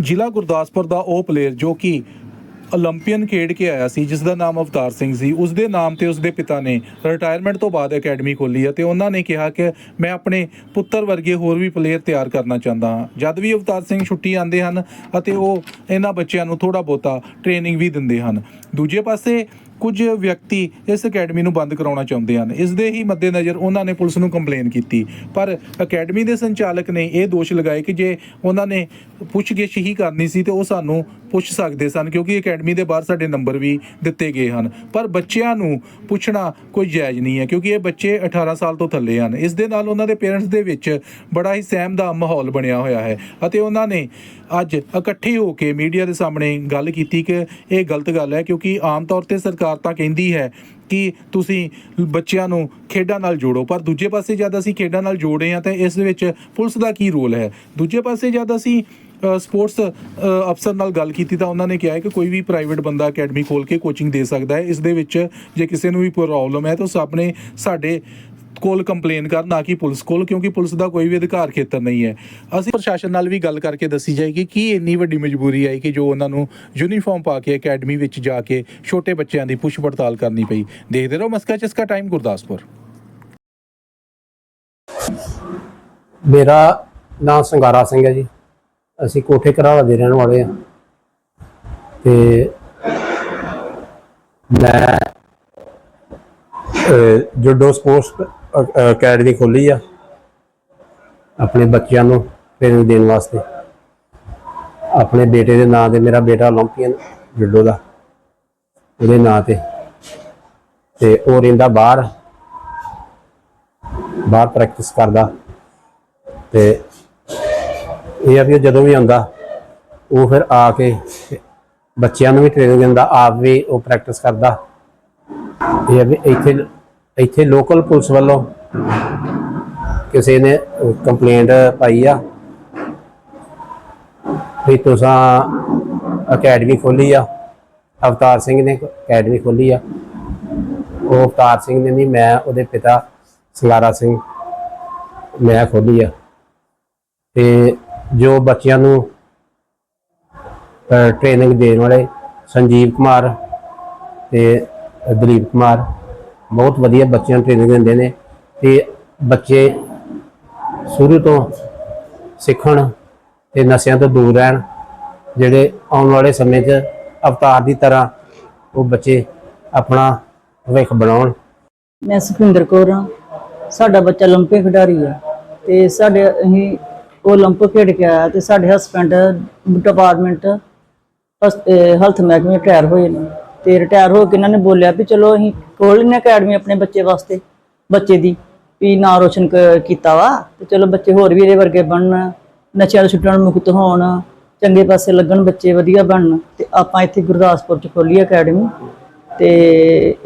ਜ਼ਿਲ੍ਹਾ ਗੁਰਦਾਸਪੁਰ ਦਾ ਉਹ ਪਲੇਅਰ ਜੋ ਕਿ 올림픽ਨ ਖੇਡ ਕੇ ਆਇਆ ਸੀ ਜਿਸ ਦਾ ਨਾਮ ਅਵਤਾਰ ਸਿੰਘ ਸੀ ਉਸ ਦੇ ਨਾਮ ਤੇ ਉਸ ਦੇ ਪਿਤਾ ਨੇ ਰਿਟਾਇਰਮੈਂਟ ਤੋਂ ਬਾਅਦ ਅਕੈਡਮੀ ਖੋਲੀ ਹੈ ਤੇ ਉਹਨਾਂ ਨੇ ਕਿਹਾ ਕਿ ਮੈਂ ਆਪਣੇ ਪੁੱਤਰ ਵਰਗੇ ਹੋਰ ਵੀ ਪਲੇਅਰ ਤਿਆਰ ਕਰਨਾ ਚਾਹੁੰਦਾ ਹਾਂ। ਜਦ ਵੀ ਅਵਤਾਰ ਸਿੰਘ ਛੁੱਟੀ ਆਉਂਦੇ ਹਨ ਅਤੇ ਉਹ ਇਹਨਾਂ ਬੱਚਿਆਂ ਨੂੰ ਥੋੜਾ ਬੋਤਾ ਟ੍ਰੇਨਿੰਗ ਵੀ ਦਿੰਦੇ ਹਨ। ਦੂਜੇ ਪਾਸੇ ਕੁਝ ਵਿਅਕਤੀ ਇਸ ਅਕੈਡਮੀ ਨੂੰ ਬੰਦ ਕਰਾਉਣਾ ਚਾਹੁੰਦੇ ਹਨ। ਇਸ ਦੇ ਹੀ ਮੱਦੇਨਜ਼ਰ ਉਹਨਾਂ ਨੇ ਪੁਲਿਸ ਨੂੰ ਕੰਪਲੇਨ ਕੀਤੀ। ਪਰ ਅਕੈਡਮੀ ਦੇ ਸੰਚਾਲਕ ਨੇ ਇਹ ਦੋਸ਼ ਲਗਾਏ ਕਿ ਜੇ ਉਹਨਾਂ ਨੇ ਪੁੱਛਗਿੱਛ ਹੀ ਕਰਨੀ ਸੀ ਤੇ ਉਹ ਸਾਨੂੰ ਪੁੱਛ ਸਕਦੇ ਸਨ, ਕਿਉਂਕਿ ਅਕੈਡਮੀ ਦੇ ਬਾਹਰ ਸਾਡੇ ਨੰਬਰ ਵੀ ਦਿੱਤੇ ਗਏ ਹਨ। ਪਰ ਬੱਚਿਆਂ ਨੂੰ ਪੁੱਛਣਾ ਕੋਈ ਜਾਇਜ਼ ਨਹੀਂ ਹੈ, ਕਿਉਂਕਿ ਇਹ ਬੱਚੇ 18 ਸਾਲ ਤੋਂ ਥੱਲੇ ਹਨ। ਇਸ ਦੇ ਨਾਲ ਉਹਨਾਂ ਦੇ ਪੇਰੈਂਟਸ ਦੇ ਵਿੱਚ ਬੜਾ ਹੀ ਸਹਿਮ ਦਾ ਮਾਹੌਲ ਬਣਿਆ ਹੋਇਆ ਹੈ ਅਤੇ ਉਹਨਾਂ ਨੇ ਅੱਜ ਇਕੱਠੇ ਹੋ ਕੇ ਮੀਡੀਆ ਦੇ ਸਾਹਮਣੇ ਗੱਲ ਕੀਤੀ ਕਿ ਇਹ ਗਲਤ ਗੱਲ ਹੈ, ਕਿਉਂਕਿ ਆਮ ਤੌਰ ਤੇ ਸਰਕਾਰ ਤਾਂ ਕਹਿੰਦੀ ਹੈ ਕਿ ਤੁਸੀਂ ਬੱਚਿਆਂ ਨੂੰ ਖੇਡਾਂ ਨਾਲ ਜੋੜੋ, ਪਰ ਦੂਜੇ ਪਾਸੇ ਜਦ ਅਸੀਂ ਖੇਡਾਂ ਨਾਲ ਜੋੜੇ ਆ ਤਾਂ ਇਸ ਦੇ ਵਿੱਚ ਪੁਲਿਸ ਦਾ ਕੀ ਰੋਲ ਹੈ? ਦੂਜੇ ਪਾਸੇ ਜਦ ਅਸੀਂ ਸਪੋਰਟਸ ਅਫਸਰ ਨਾਲ ਗੱਲ ਕੀਤੀ ਤਾਂ ਉਹਨਾਂ ਨੇ ਕਿਹਾ ਹੈ ਕਿ ਕੋਈ ਵੀ ਪ੍ਰਾਈਵੇਟ ਬੰਦਾ ਅਕੈਡਮੀ ਖੋਲ ਕੇ ਕੋਚਿੰਗ ਦੇ ਸਕਦਾ ਹੈ, ਇਸ ਦੇ ਵਿੱਚ ਜੇ ਕਿਸੇ ਨੂੰ ਵੀ ਪ੍ਰੋਬਲਮ ਹੈ ਤਾਂ ਉਸ ਆਪਣੇ, ਸਾਡੇ ਕੋਲ ਕੰਪਲੇਨ ਕਰਨ ਨਾ ਕਿ ਪੁਲਿਸ ਕੋਲ, ਕਿਉਂਕਿ ਪੁਲਿਸ ਦਾ ਕੋਈ ਵੀ ਅਧਿਕਾਰ ਖੇਤਰ ਨਹੀਂ ਹੈ। ਅਸੀਂ ਪ੍ਰਸ਼ਾਸਨ ਨਾਲ ਵੀ ਗੱਲ ਕਰਕੇ ਦੱਸੀ ਜਾਏਗੀ ਕਿ ਇੰਨੀ ਵੱਡੀ ਮਜਬੂਰੀ ਆਈ ਕਿ ਜੋ ਉਹਨਾਂ ਨੂੰ ਯੂਨੀਫਾਰਮ ਪਾ ਕੇ ਅਕੈਡਮੀ ਵਿੱਚ ਜਾ ਕੇ ਛੋਟੇ ਬੱਚਿਆਂ ਦੀ ਪੁੱਛ ਪੜਤਾਲ ਕਰਨੀ ਪਈ। ਦੇਖਦੇ ਰਹੋ ਮਸਕਾ ਚਸਕਾ ਟਾਈਮ ਗੁਰਦਾਸਪੁਰ। ਮੇਰਾ ਨਾਮ ਸੰਗਾਰਾ ਸਿੰਘ ਹੈ ਜੀ। ਅਸੀਂ ਕੋਠੇ ਘਰਾਲਾ ਦੇ ਰਹਿਣ ਵਾਲੇ ਆ ਤੇ ਮੈਂ ਜੁਡੋ ਸਪੋਰਟਸ ਅਕੈਡਮੀ ਖੋਲੀ ਆ ਆਪਣੇ ਬੱਚਿਆਂ ਨੂੰ ਟ੍ਰੇਨਿੰਗ ਦੇਣ ਵਾਸਤੇ। ਆਪਣੇ ਬੇਟੇ ਦੇ ਨਾਂ ਤੇ ਮੇਰਾ ਬੇਟਾ 올림픽ੀਅਨ ਜੁੱਡੋ ਦਾ, ਉਹਦੇ ਨਾਂ ਤੇ। ਤੇ ਉਹ ਰਹਿੰਦਾ ਬਾਹਰ ਬਾਹਰ ਪ੍ਰੈਕਟਿਸ ਕਰਦਾ। ਤੇ ਇਹ ਆ ਵੀ ਜਦੋਂ ਵੀ ਆਉਂਦਾ, ਉਹ ਫਿਰ ਆ ਕੇ ਬੱਚਿਆਂ ਨੂੰ ਵੀ ਟ੍ਰੇਨਿੰਗ ਦਿੰਦਾ, ਆਪ ਵੀ ਉਹ ਪ੍ਰੈਕਟਿਸ ਕਰਦਾ। ਇਹ ਵੀ ਇੱਥੇ ਇੱਥੇ ਲੋਕਲ ਪੁਲਿਸ ਵੱਲੋਂ ਕਿਸੇ ਨੇ ਕੰਪਲੇਂਟ ਪਾਈ ਆ ਵੀ ਤੁਸੀਂ ਅਕੈਡਮੀ ਖੋਲੀ ਆ। ਅਵਤਾਰ ਸਿੰਘ ਨੇ ਅਕੈਡਮੀ ਖੋਲੀ ਆ। ਉਹ ਅਵਤਾਰ ਸਿੰਘ ਨੇ ਨਹੀਂ ਮੈਂ, ਉਹਦੇ ਪਿਤਾ ਸਲਾਰਾ ਸਿੰਘ, ਮੈਂ ਖੋਲੀ ਆ। ਤੇ ਜੋ ਬੱਚਿਆਂ ਨੂੰ ਟ੍ਰੇਨਿੰਗ ਦੇਣ ਵਾਲੇ ਸੰਜੀਵ ਕੁਮਾਰ ਤੇ ਦਲੀਪ ਕੁਮਾਰ ਬਹੁਤ ਵਧੀਆ ਬੱਚਿਆਂ ਨੂੰ ਟ੍ਰੇਨਿੰਗ ਦਿੰਦੇ ਨੇ ਤੇ ਬੱਚੇ ਸ਼ੁਰੂ ਤੋਂ ਸਿੱਖਣ ਤੇ ਨਸ਼ਿਆਂ ਤੋਂ ਦੂਰ ਰਹਿਣ ਜਿਹੜੇ ਆਉਣ ਵਾਲੇ ਸਮੇਂ 'ਚ ਅਵਤਾਰ ਦੀ ਤਰ੍ਹਾਂ ਉਹ ਬੱਚੇ ਆਪਣਾ ਭਵਿੱਖ ਬਣਾਉਣ ਮੈਂ ਸੁਖਿੰਦਰ ਕੌਰ ਹਾਂ ਸਾਡਾ ਬੱਚਾ 올림픽 ਖਿਡਾਰੀ ਹੈ ਤੇ ਸਾਡੇ ਅਸੀਂ ਉਹ 올림픽 ਖੇਡ ਕੇ ਆਇਆ ਤੇ ਸਾਡੇ ਹਸਬੰਡ ਡਿਪਾਰਟਮੈਂਟ ਹੈਲਥ ਮਹਿਕਮੇ ਰਿਟਾਇਰ ਹੋਏ ਨੇ ਤੇ ਰਿਟਾਇਰ ਹੋ ਕੇ ਇਹਨਾਂ ਨੇ ਬੋਲਿਆ ਵੀ ਚਲੋ ਅਸੀਂ ਖੋਲ ਲੈਂਦੇ ਅਕੈਡਮੀ ਆਪਣੇ ਬੱਚੇ ਵਾਸਤੇ, ਬੱਚੇ ਦੀ, ਵੀ ਨਾਂ ਰੋਸ਼ਨ ਕੀਤਾ ਵਾ, ਤੇ ਚਲੋ ਬੱਚੇ ਹੋਰ ਵੀ ਇਹਦੇ ਵਰਗੇ ਬਣਨ, ਨਸ਼ਿਆਂ ਤੋਂ ਛੁੱਟਣ ਮੁਕਤ ਹੋਣ, ਚੰਗੇ ਪਾਸੇ ਲੱਗਣ, ਬੱਚੇ ਵਧੀਆ ਬਣਨ, ਤੇ ਆਪਾਂ ਇੱਥੇ ਗੁਰਦਾਸਪੁਰ ਚ ਖੋਲੀ ਅਕੈਡਮੀ, ਤੇ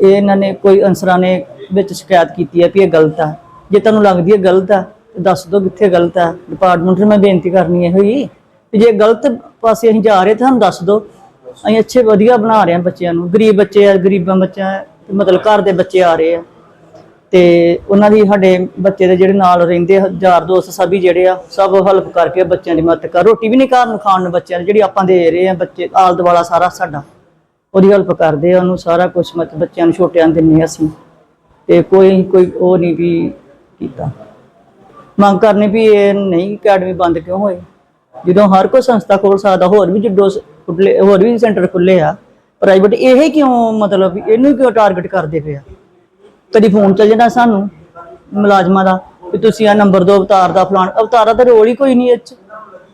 ਇਹ ਇਹਨਾਂ ਨੇ ਕੋਈ ਅਨਸਰਾਂ ਨੇ ਵਿੱਚ ਸ਼ਿਕਾਇਤ ਕੀਤੀ ਹੈ ਵੀ ਇਹ ਗਲਤ ਆ। ਜੇ ਤੁਹਾਨੂੰ ਲੱਗਦੀ ਹੈ ਗਲਤ ਆ, ਤੇ ਦੱਸ ਦਿਓ ਕਿੱਥੇ ਗਲਤ ਆ। ਡਿਪਾਰਟਮੈਂਟ ਨੂੰ ਮੈਂ ਬੇਨਤੀ ਕਰਨੀ ਹੈ ਹੋਈ ਵੀ ਜੇ ਗਲਤ ਪਾਸੇ ਅਸੀਂ ਜਾ ਰਹੇ, ਤਾਂ ਸਾਨੂੰ ਦੱਸ ਦਿਓ ਅਸੀਂ ਅੱਛੇ ਵਧੀਆ ਬਣਾ ਰਹੇ ਹਾਂ ਬੱਚਿਆਂ ਨੂੰ। ਗਰੀਬ ਬੱਚੇ ਆ ਗਰੀਬਾਂ ਬੱਚਾ ਮਤਲਬ ਘਰ ਦੇ ਬੱਚੇ ਆ ਰਹੇ ਆ। ਤੇ ਉਹਨਾਂ ਦੀ ਸਾਡੇ ਬੱਚੇ ਦੇ ਜਿਹੜੇ ਨਾਲ ਰਹਿੰਦੇ ਆ, ਯਾਰ ਦੋਸਤ ਸਭੀ ਜਿਹੜੇ ਆ ਸਭ ਹੈਲਪ ਕਰਕੇ ਬੱਚਿਆਂ ਦੀ ਮਦਦ ਕਰ ਰੋਟੀ ਵੀ ਨਹੀਂ ਘਰ ਨੂੰ ਖਾਣ ਨੂੰ ਬੱਚਿਆਂ ਨੂੰ ਜਿਹੜੀ ਆਪਾਂ ਦੇ ਰਹੇ ਆ ਬੱਚੇ ਆਲ ਦੁਆਲਾ ਸਾਰਾ ਸਾਡਾ। ਉਹਦੀ ਹੈਲਪ ਕਰਦੇ ਆ ਉਹਨੂੰ ਸਾਰਾ ਕੁਝ ਮਤਲਬ ਬੱਚਿਆਂ ਨੂੰ ਛੋਟਿਆਂ ਨੂੰ ਦਿੰਨੇ ਆ ਅਸੀਂ। ਤੇ ਕੋਈ ਕੋਈ ਉਹ ਨਹੀਂ ਵੀ ਕੀਤਾ। ਮੰਗ ਕਰਨੀ ਵੀ ਇਹ ਨਹੀਂ ਅਕੈਡਮੀ ਬੰਦ ਕਿਉਂ ਹੋਏ। ਜਦੋਂ ਹਰ ਕੋਈ ਸੰਸਥਾ ਖੋਲ ਸਕਦਾ ਹੋਰ ਵੀ ਜਿੱਡੋ ਸ- ਖੁੱਲੇ ਹੋਰ ਵੀ ਸੈਂਟਰ ਖੁੱਲੇ ਆ ਪ੍ਰਾਈਵੇਟ ਇਹ ਕਿਉਂ ਮਤਲਬ ਇਹਨੂੰ ਕਿਉਂ ਟਾਰਗੇਟ ਕਰਦੇ ਪਏ ਆ? ਕਦੀ ਫੋਨ ਚੱਲ ਜਾਂਦਾ ਸਾਨੂੰ ਮੁਲਾਜ਼ਮਾਂ ਦਾ ਵੀ ਤੁਸੀਂ ਆ ਨੰਬਰ ਦੋ, ਅਵਤਾਰ ਦਾ, ਫਲਾਣ, ਅਵਤਾਰਾ ਦਾ ਰੋਲ ਹੀ ਕੋਈ ਨਹੀਂ ਇਹ 'ਚ।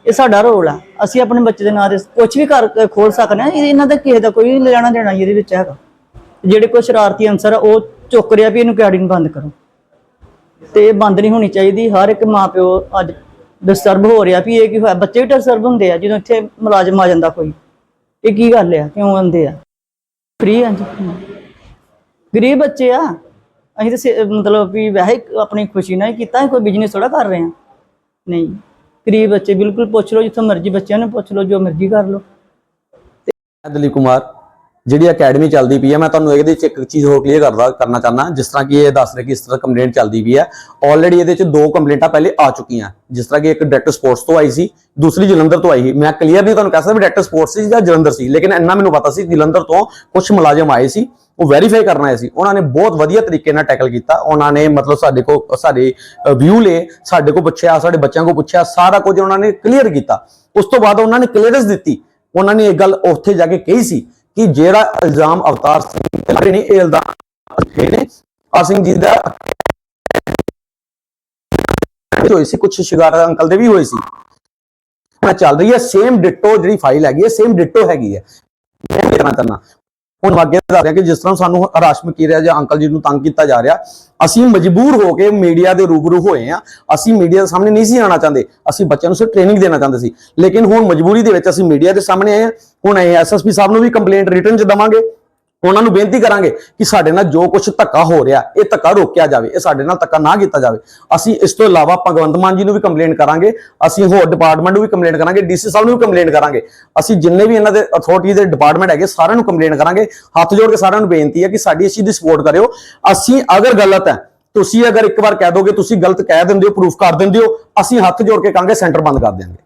ਇਹ ਸਾਡਾ ਰੋਲ ਆ। ਅਸੀਂ ਆਪਣੇ ਬੱਚੇ ਦੇ ਨਾਂ ਤੇ ਕੁਝ ਵੀ ਕਰ ਖੋਲ ਸਕਦੇ ਆ ਇਹਨਾਂ ਦਾ ਕਿਸੇ ਦਾ ਕੋਈ ਲੈਣਾ ਦੇਣਾ ਇਹਦੇ ਵਿੱਚ ਹੈਗਾ। ਜਿਹੜੇ ਕੋਈ ਸ਼ਰਾਰਤੀ ਅੰਸਰ ਆ, ਉਹ ਚੁੱਕ ਰਿਹਾ ਵੀ ਇਹਨੂੰ ਅਕੈਡਮੀ ਬੰਦ ਕਰੋ। ਤੇ ਬੰਦ ਨਹੀਂ ਹੋਣੀ ਚਾਹੀਦੀ, ਹਰ ਇੱਕ ਮਾਪਿਓ ਅੱਜ ਡਿਸਟਰਬ ਹੋ ਰਿਹਾ ਵੀ ਇਹ ਕੀ ਹੋਇਆ? ਬੱਚੇ ਵੀ ਡਿਸਟਰਬ ਹੁੰਦੇ ਆ, ਜਦੋਂ ਇੱਥੇ ਮੁਲਾਜ਼ਮ ਆ ਜਾਂਦਾ ਕੋਈ। ਇਹ ਕੀ ਗੱਲ ਆ? ਕਿਉਂ ਆਉਂਦੇ ਆ? ਫ੍ਰੀ ਆ ਜੀ। ਗਰੀਬ ਬੱਚੇ ਆ। ਅਸੀਂ ਤਾਂ ਮਤਲਬ ਵੀ ਵੈਸੇ ਆਪਣੀ ਖੁਸ਼ੀ ਨਾਲ ਹੀ ਕੀਤਾ ਕੋਈ ਬਿਜ਼ਨਸ ਥੋੜਾ ਕਰ ਰਹੇ ਆ। ਨਹੀਂ। ਗਰੀਬ ਬੱਚੇ ਬਿਲਕੁਲ ਪੁੱਛ ਲਓ ਜਿੱਥੋਂ ਮਰਜ਼ੀ ਬੱਚਿਆਂ ਨੂੰ ਪੁੱਛ ਲਓ, ਜੋ ਮਰਜ਼ੀ ਕਰ ਲਓ। ਮੈਂ ਕੁਮਾਰ। ਜਿਹੜੀ ਅਕੈਡਮੀ ਚੱਲਦੀ ਪਈ ਹੈ, ਮੈਂ ਤੁਹਾਨੂੰ ਇਹਦੇ ਵਿੱਚ ਇੱਕ ਚੀਜ਼ ਹੋਰ ਕਲੀਅਰ ਕਰਦਾ, ਕਰਨਾ ਚਾਹੁੰਦਾ, ਜਿਸ ਤਰ੍ਹਾਂ ਕਿ ਇਹ ਦੱਸ ਰਿਹਾ ਕਿ ਇਸ ਤਰ੍ਹਾਂ ਕੰਪਲੇਂਟ ਚੱਲਦੀ ਪਈ ਹੈ। ਆਲਰੇਡੀ ਇਹਦੇ ਵਿੱਚ ਦੋ ਕੰਪਲੇਂਟਾਂ ਪਹਿਲੇ ਆ ਚੁੱਕੀਆਂ। ਜਿਸ ਤਰ੍ਹਾਂ ਕਿ ਇੱਕ ਡਾਇਰੈਕਟਰ ਸਪੋਰਟਸ ਤੋਂ ਆਈ ਸੀ, ਦੂਸਰੀ ਜਲੰਧਰ ਤੋਂ ਆਈ ਸੀ। ਮੈਂ ਕਲੀਅਰ ਨਹੀਂ ਤੁਹਾਨੂੰ ਕਹਿ ਸਕਦਾ ਵੀ ਡਾਇਰੈਕਟਰ ਸਪੋਰਟਸ ਸੀ ਜਾਂ ਜਲੰਧਰ ਸੀ, ਲੇਕਿਨ ਇੰਨਾ ਮੈਨੂੰ ਪਤਾ ਸੀ ਜਲੰਧਰ ਤੋਂ ਕੁਝ ਮੁਲਾਜ਼ਮ ਆਏ ਸੀ, ਉਹ ਵੈਰੀਫਾਈ ਕਰਨ ਆਏ ਸੀ। ਉਹਨਾਂ ਨੇ ਬਹੁਤ ਵਧੀਆ ਤਰੀਕੇ ਨਾਲ ਟੈਕਲ ਕੀਤਾ। ਉਹਨਾਂ ਨੇ ਮਤਲਬ ਸਾਡੇ ਕੋ ਸਾਡੇ ਵਿਊ ਲਏ, ਸਾਡੇ ਕੋ ਪੁੱਛਿਆ, ਸਾਡੇ ਬੱਚਿਆਂ ਕੋ ਪੁੱਛਿਆ, ਸਾਰਾ ਕੁਝ ਉਹਨਾਂ ਨੇ ਕਲੀਅਰ ਕੀਤਾ। ਉਸ ਤੋਂ ਬਾਅਦ ਉਹਨਾਂ ਨੇ ਕਲੀਅਰੈਂਸ ਦਿੱਤੀ। ਉਹਨਾਂ ਨੇ ਇਹ ਗੱਲ ਉੱਥੇ ਜਾ ਕੇ ਕਹੀ ਸੀ ਕਿ ਜਿਹੜਾ ਇਲਜ਼ਾਮ ਅਵਤਾਰ ਸਿੰਘ ਤੇ ਲੱਗੇ ਨੇ ਇਹ ਇਲਜ਼ਾਮ ਨੇ। ਅਵਤਾਰ ਸਿੰਘ ਜੀ ਦਾ ਹੋਈ ਸੀ ਕੁਝ ਸ਼ਿਕਾਰ ਅੰਕਲ ਦੇ ਵੀ ਹੋਏ ਸੀ। ਮੈਂ ਚੱਲ ਰਹੀ ਹੈ ਸੇਮ ਡਿਟੋ ਜਿਹੜੀ ਫਾਈਲ ਹੈਗੀ ਹੈ ਸੇਮ ਡਿਟੋ ਹੈਗੀ ਹੈ। ਮੈਂ ਇਹ ਹੁਣ ਮੈਂ ਅੱਗੇ ਦੱਸ ਰਿਹਾ ਕਿ ਜਿਸ ਤਰ੍ਹਾਂ ਸਾਨੂੰ ਹਰਾਸ਼ ਮਕੀਰਿਆ ਜਾਂ ਅੰਕਲ ਜੀ ਨੂੰ ਤੰਗ ਕੀਤਾ ਜਾ ਰਿਹਾ, ਅਸੀਂ ਮਜਬੂਰ ਹੋ ਕੇ ਮੀਡੀਆ ਦੇ ਰੂਬਰੂ ਹੋਏ ਆ ਅਸੀਂ ਮੀਡੀਆ ਦੇ ਸਾਹਮਣੇ ਨਹੀਂ ਸੀ ਆਉਣਾ ਚਾਹੁੰਦੇ। ਅਸੀਂ ਬੱਚਿਆਂ ਨੂੰ ਸਿਰਫ ਟ੍ਰੇਨਿੰਗ ਦੇਣਾ ਚਾਹੁੰਦੇ ਸੀ। ਲੇਕਿਨ ਹੁਣ ਮਜਬੂਰੀ ਦੇ ਵਿੱਚ ਅਸੀਂ ਮੀਡੀਆ ਦੇ ਸਾਹਮਣੇ ਆਏ ਹਾਂ। ਹੁਣ ਐਸਐਸਪੀ ਸਾਹਿਬ ਨੂੰ ਵੀ ਕੰਪਲੇਂਟ ਰਿਟਰਨ ਚ ਦਵਾਂਗੇ। ਉਹਨਾਂ ਨੂੰ ਬੇਨਤੀ ਕਰਾਂਗੇ ਕਿ ਸਾਡੇ ਨਾਲ ਜੋ ਕੁਝ ਧੱਕਾ ਹੋ ਰਿਹਾ, ਇਹ ਧੱਕਾ ਰੋਕਿਆ ਜਾਵੇ, ਇਹ ਸਾਡੇ ਨਾਲ ਧੱਕਾ ਨਾ ਕੀਤਾ ਜਾਵੇ। ਅਸੀਂ ਇਸ ਤੋਂ ਇਲਾਵਾ ਭਗਵੰਤ ਮਾਨ ਜੀ ਨੂੰ ਵੀ ਕੰਪਲੇਂਟ ਕਰਾਂਗੇ, ਅਸੀਂ ਹੋਰ ਡਿਪਾਰਟਮੈਂਟ ਨੂੰ ਵੀ ਕੰਪਲੇਂਟ ਕਰਾਂਗੇ ਡੀਸੀ ਸਾਹਿਬ ਨੂੰ ਵੀ ਕੰਪਲੇਂਟ ਕਰਾਂਗੇ। ਅਸੀਂ ਜਿੰਨੇ ਵੀ ਇਹਨਾਂ ਦੇ ਅਥਾਰਟੀ ਦੇ ਡਿਪਾਰਟਮੈਂਟ ਹੈਗੇ, ਸਾਰਿਆਂ ਨੂੰ ਕੰਪਲੇਂਟ ਕਰਾਂਗੇ। ਹੱਥ ਜੋੜ ਕੇ ਸਾਰਿਆਂ ਨੂੰ ਬੇਨਤੀ ਹੈ ਕਿ ਸਾਡੀ ਇਸ ਚੀਜ਼ ਦੀ ਸਪੋਰਟ ਕਰਿਓ। ਅਸੀਂ ਅਗਰ ਗਲਤ ਹੈ, ਤੁਸੀਂ ਅਗਰ ਇੱਕ ਵਾਰ ਕਹਿ ਦੋਗੇ, ਤੁਸੀਂ ਗਲਤ ਕਹਿ ਦਿੰਦੇ ਹੋ ਪ੍ਰੂਫ ਕਰ ਦਿੰਦੇ ਹੋ, ਅਸੀਂ ਹੱਥ ਜੋੜ ਕੇ ਕਹਾਂਗੇ ਸੈਂਟਰ ਬੰਦ ਕਰ ਦਿਆਂਗੇ।